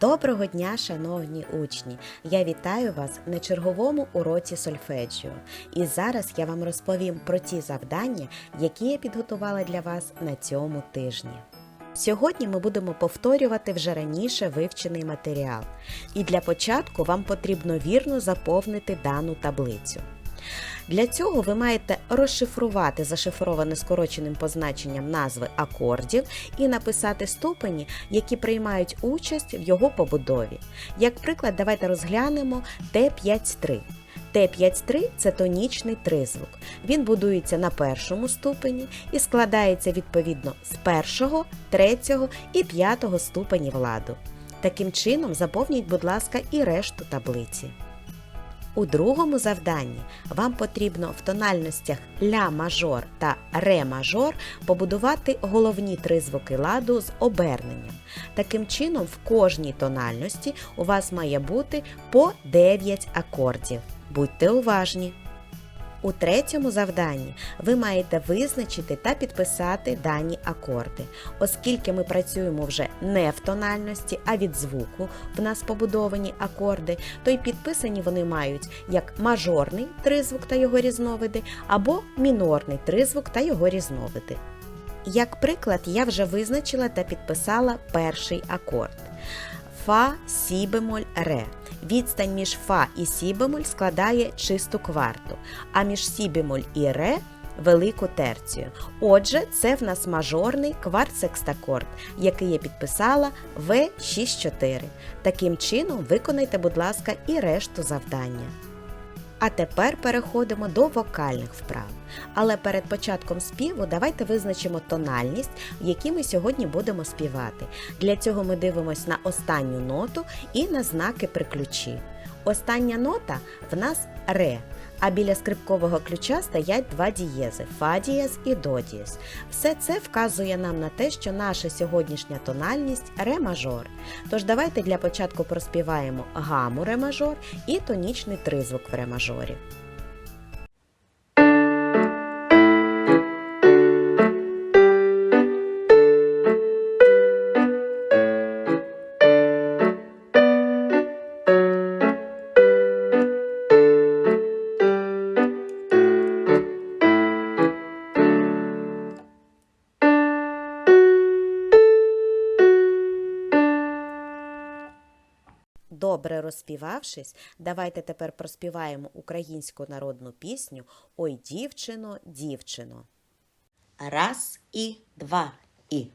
Доброго дня, шановні учні! Я вітаю вас на черговому уроці сольфеджіо. І зараз я вам розповім про ті завдання, які я підготувала для вас на цьому тижні. Сьогодні ми будемо повторювати вже раніше вивчений матеріал. І для початку вам потрібно вірно заповнити дану таблицю. Для цього ви маєте розшифрувати зашифроване скороченим позначенням назви акордів і написати ступені, які приймають участь в його побудові. Як приклад, давайте розглянемо Т5-3. Т5-3 це тонічний тризвук. Він будується на першому ступені і складається відповідно з першого, третього і п'ятого ступенів ладу. Таким чином, заповніть, будь ласка, і решту таблиці. У другому завданні вам потрібно в тональностях ля мажор та ре мажор побудувати головні три звуки ладу з оберненням. Таким чином, в кожній тональності у вас має бути по 9 акордів. Будьте уважні! У третьому завданні ви маєте визначити та підписати дані акорди. Оскільки ми працюємо вже не в тональності, а від звуку в нас побудовані акорди, то й підписані вони мають як мажорний тризвук та його різновиди, або мінорний тризвук та його різновиди. Як приклад, я вже визначила та підписала перший акорд. Фа, сі бемоль, ре. Відстань між фа і сі бемоль складає чисту кварту, а між сі бемоль і ре велику терцію. Отже, це в нас мажорний кварт-секстакорд, який я підписала В64. Таким чином, виконайте, будь ласка, і решту завдання. А тепер переходимо до вокальних вправ. Але перед початком співу давайте визначимо тональність, в якій ми сьогодні будемо співати. Для цього ми дивимося на останню ноту і на знаки при ключі. Остання нота в нас ре, а біля скрипкового ключа стоять два дієзи фа дієз і до дієз. Все це вказує нам на те, що наша сьогоднішня тональність ре мажор. Тож давайте для початку проспіваємо гаму ре мажор і тонічний тризвук в ре мажорі. Добре розспівавшись, давайте тепер проспіваємо українську народну пісню Ой, дівчино, дівчино. Раз і два і.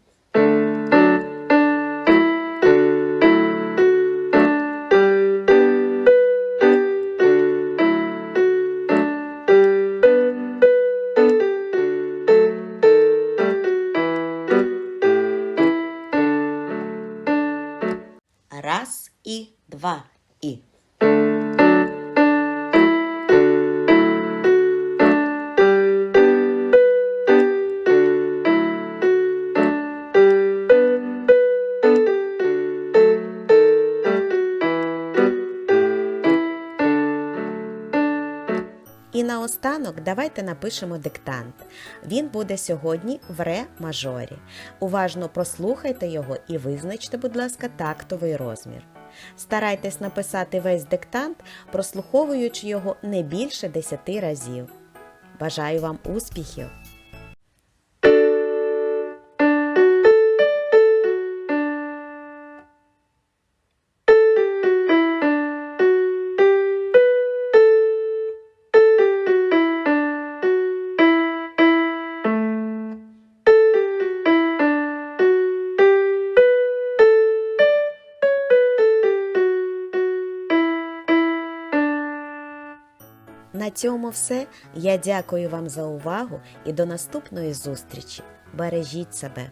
Раз і два і. І наостанок давайте напишемо диктант. Він буде сьогодні в ре мажорі. Уважно прослухайте його і визначте, будь ласка, тактовий розмір. Старайтесь написати весь диктант, прослуховуючи його не більше 10 разів. Бажаю вам успіхів! На цьому все. Я дякую вам за увагу і до наступної зустрічі. Бережіть себе!